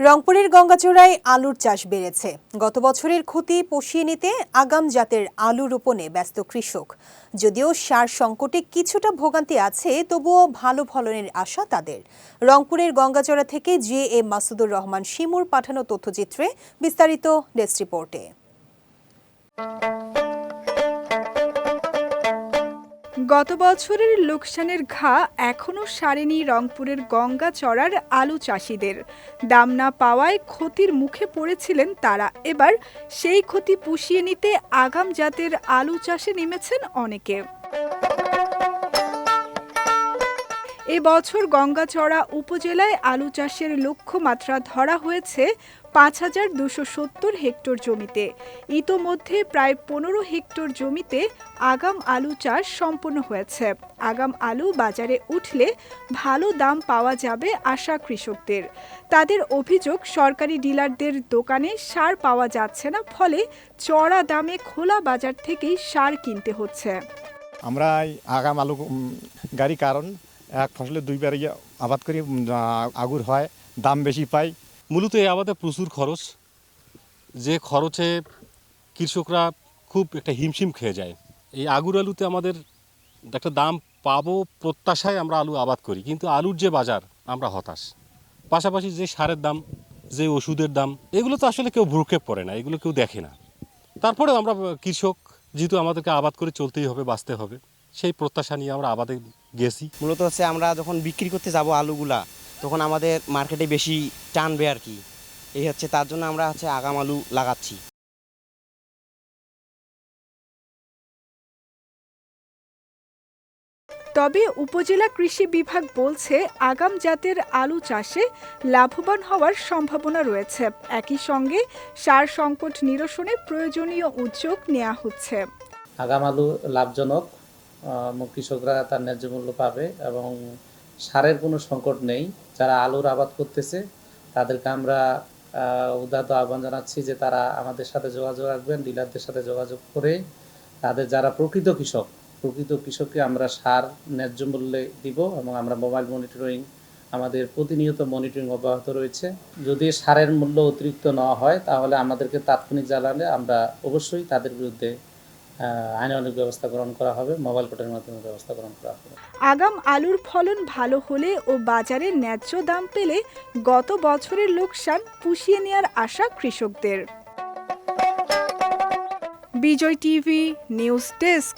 রংপুরের গঙ্গাচড়ায় আলুর চাষ বেড়েছে। গত বছরের ক্ষতি পুষিয়ে নিতে আগাম জাতের আলু রোপণে ব্যস্ত কৃষক। যদিও সার সংকটে কিছুটা ভোগান্তি আছে, তবুও ভালো ফলনের আশা তাদের। রংপুরের গঙ্গাচড়া থেকে জে এ মাসুদুর রহমান শিমুর পাঠানো তথ্যচিত্রে বিস্তারিত ডেস্ক রিপোর্টে। গত বছরের লোকসানের ঘা এখনও সারেনি রংপুরের গঙ্গা চড়ার আলু চাষিদের। দাম না পাওয়ায় ক্ষতির মুখে পড়েছিলেন তারা। এবার সেই ক্ষতি পুষিয়ে নিতে আগাম জাতের আলু চাষে নেমেছেন অনেকে। এবছর গঙ্গাচড়া উপজেলায় আলু চাষের লক্ষ্যমাত্রা ধরা হয়েছে পাঁচ হাজার দুশো সত্তর হেক্টর জমিতে। ইতোমধ্যে প্রায় পনেরো হেক্টর জমিতে আগাম আলু চাষ সম্পন্ন হয়েছে। আগাম আলু বাজারে উঠলে ভালো দাম পাওয়া যাবে আশা কৃষকদের। তাদের অভিযোগ, সরকারি ডিলারদের দোকানে সার পাওয়া যাচ্ছে না, ফলে চড়া দামে খোলা বাজার থেকেই সার কিনতে হচ্ছে। আমরা আগাম আলু গাড়ি কারণ এক ফসলে দুইবার ইয়ে আবাদ করি আগুর হয়, দাম বেশি পাই। মূলত এই আবাদে প্রচুর খরচ। যে খরচে কৃষকরা খুব একটা হিমশিম খেয়ে যায়। এই আগুর আলুতে আমাদের একটা দাম পাবো প্রত্যাশায় আমরা আলু আবাদ করি। কিন্তু আলুর যে বাজার, আমরা হতাশ। পাশাপাশি যে সারের দাম, যে ওষুধের দাম, এগুলো তো আসলে কেউ ভ্রুক্ষেপ পড়ে না, এগুলো কেউ দেখে না। তারপরেও আমরা কৃষক, যেহেতু আমাদেরকে আবাদ করে চলতেই হবে, বাঁচতে হবে। সেই প্রত্যাশা নিয়ে আমরা আবাদে গেছি। মূলত হচ্ছে আমরা যখন বিক্রি করতে যাব আলুগুলা তখন আমাদের মার্কেটে বেশি টানবে আর কি। এই হচ্ছে তার জন্য আমরা হচ্ছে আগাম আলু লাগাচ্ছি। তবে উপজেলা কৃষি বিভাগ বলছে আগাম জাতের আলু চাষে লাভবান হওয়ার সম্ভাবনা রয়েছে। একই সঙ্গে সার সংকট নিরসনে প্রয়োজনীয় উদ্যোগ নেওয়া হচ্ছে। আগাম আলু লাভজনক। কৃষকরা তার ন্যায্য মূল্য পাবে এবং সারের কোনো সংকট নেই। যারা আলুর আবাদ করতেছে, তাদেরকে আমরা উদাহরণ আহ্বান জানাচ্ছি যে তারা আমাদের সাথে যোগাযোগ রাখবেন, ডিলারদের সাথে যোগাযোগ করে তাদের যারা প্রকৃত কৃষক, প্রকৃত কৃষককে আমরা সার ন্যায্য মূল্যে দিব এবং আমরা মোবাইল মনিটরিং, আমাদের প্রতিনিয়ত মনিটরিং অব্যাহত রয়েছে। যদি সারের মূল্য অতিরিক্ত নেওয়া হয়, তাহলে আমাদেরকে তাৎক্ষণিক জানালে আমরা অবশ্যই তাদের বিরুদ্ধে আহ, আইনানুগ ব্যবস্থা গ্রহণ করা হবে মোবাইল কোর্টের মাধ্যমে ব্যবস্থা গ্রহণ করা হবে। আগাম আলুর ফলন ভালো হলে ও বাজারে ন্যায্য দাম পেলে গত বছরের লোকসান পুষিয়ে নেওয়ার আশা কৃষকদের। Bijoy TV news desk.